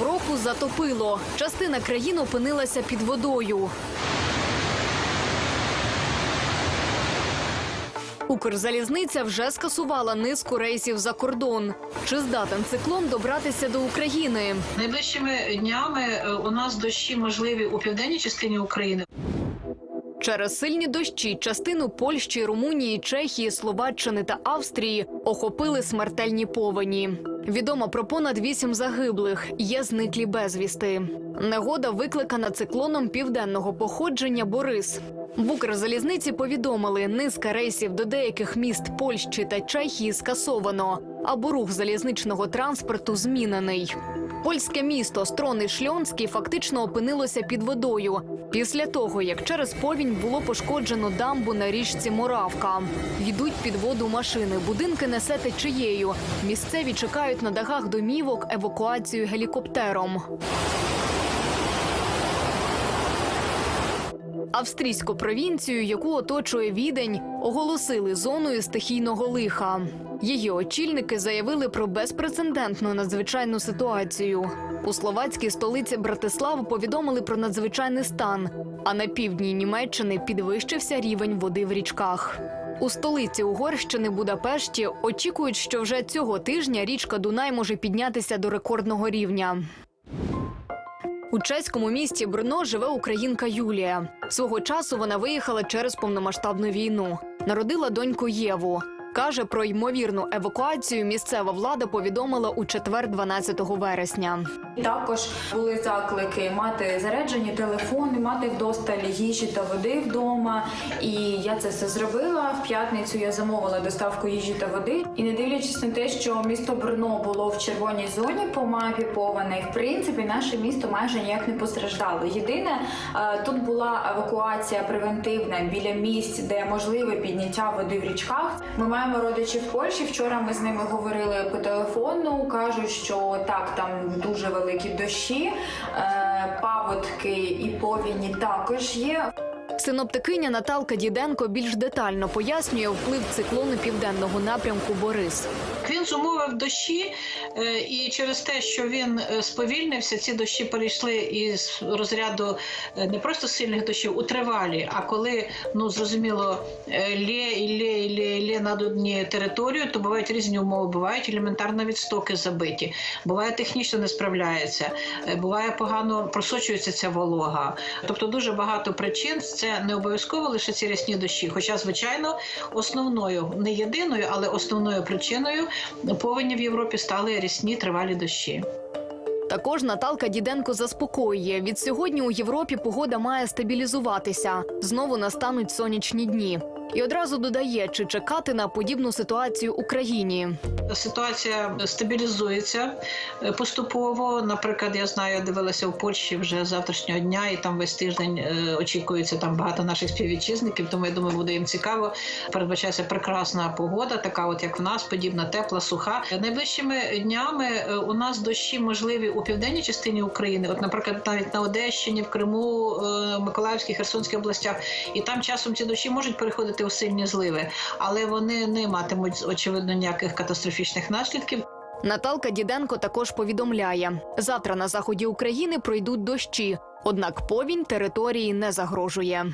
Європу затопило. Частина країн опинилася під водою. Укрзалізниця вже скасувала низку рейсів за кордон. Чи здатен циклон добратися до України? Найближчими днями е, у нас дощі можливі у південній частині України. Через сильні дощі частину Польщі, Румунії, Чехії, Словаччини та Австрії охопили смертельні повені. Відомо про понад вісім загиблих. Є зниклі безвісти. Негода викликана циклоном південного походження Борис. В Укрзалізниці повідомили, низка рейсів до деяких міст Польщі та Чехії скасовано, або рух залізничного транспорту змінений. Польське місто Строни Шльонський фактично опинилося під водою після того, як через повінь було пошкоджено дамбу на річці Моравка. Йдуть під воду машини, будинки несе течією. Місцеві чекають на дахах домівок евакуацію гелікоптером. Австрійську провінцію, яку оточує відень, оголосили зоною стихійного лиха. Її очільники заявили про безпрецедентну надзвичайну ситуацію. У словацькій столиці Братиславу повідомили про надзвичайний стан. А на півдні Німеччини підвищився рівень води в річках. У столиці Угорщини Будапешті очікують, що вже цього тижня річка Дунай може піднятися до рекордного рівня. У чеському місті Брно живе українка Юлія. Свого часу вона виїхала через повномасштабну війну. Народила доньку Єву. Каже, про ймовірну евакуацію місцева влада повідомила у четвер, 12 вересня. Також були заклики мати заряджені телефони, мати вдосталь їжі та води вдома. І я це все зробила. В п'ятницю я замовила доставку їжі та води. І не дивлячись на те, що місто Брно було в червоній зоні по мапі поване, в принципі, наше місто майже ніяк не постраждало. Єдине, е, тут була евакуація превентивна біля місць, де можливе підняття води в річках. Ми маємо родичів в Польщі. Вчора ми з ними говорили по телефону. кажуть, що так, там дуже великі дощі, е, паводки і повіні також є. Синоптикиня Наталка Діденко більш детально пояснює вплив циклону південного напрямку Борис. Він зумовив дощі, е, і через те, що він е, сповільнився, ці дощі перейшли із розряду е, не просто сильних дощів у тривалі. А коли ну зрозуміло лє і лє, і лє, і лє над однією територією, то бувають різні умови. Бувають елементарно відстоки забиті, буває технічно не справляється, буває погано просочується ця волога. Тобто дуже багато причин. Це не обов'язково лише ці рясні дощі. Хоча, звичайно, основною не єдиною, але основною причиною повені в Європі стали рясні тривалі дощі. Також Наталка Діденко заспокоює: від сьогодні у Європі погода має стабілізуватися. Знову настануть сонячні дні. І одразу додає, чи чекати на подібну ситуацію Україні. Ситуація стабілізується е, поступово. Наприклад, я знаю, дивилася в Польщі вже завтрашнього дня, і там весь тиждень е, очікується там багато наших співвітчизників. Тому я думаю, буде їм цікаво. Передбачається прекрасна погода, така от як в нас, подібна, тепла, суха. Найближчими днями е, у нас дощі можливі у південній частині України. От, наприклад, навіть на Одещині, в Криму, Миколаївській, Херсонській областях, і там часом ці дощі можуть переходити у сильні зливи, але вони не матимуть очевидно ніяких катастрофічних наслідків. Наталка Діденко також повідомляє: завтра на заході України пройдуть дощі, однак повінь території не загрожує.